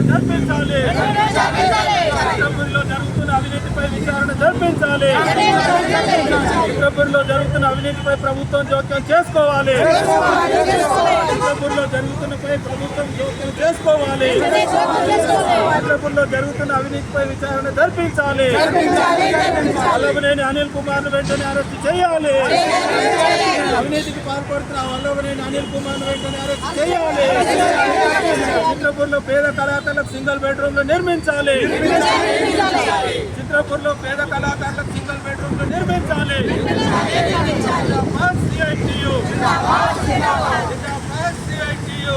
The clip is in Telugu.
జరిపించాలి చిత్తపురిలో జరుగుతున్న అవినీతిపై విచారణ జరిపించాలి జరుగుతున్న అవినీతిపై ప్రభుత్వం జోక్యం చేసుకోవాలి చిత్తపురిలో జరుగుతున్నపై ప్రభుత్వం జోక్యం చేసుకోవాలి చిత్తపురిలో జరుగుతున్న అవినీతిపై విచారణ జరిపించాలి. వల్లభనేని అనిల్ కుమార్ వెంటనే అరెస్ట్ చేయాలి. అవినీతికి పాల్పడుతున్న వల్లభనేని అనిల్ కుమార్ వెంటనే అరెస్ట్ చేయాలి. చిత్రపూర్లో పేద కళాకారులకు సింగిల్ బెడ్రూమ్లో నిర్మించాలి. చిత్రపూర్లో పేద కళాకారులకు సింగిల్ బెడ్రూమ్లో నిర్మించాలి సిఐటియు. సిఐటియు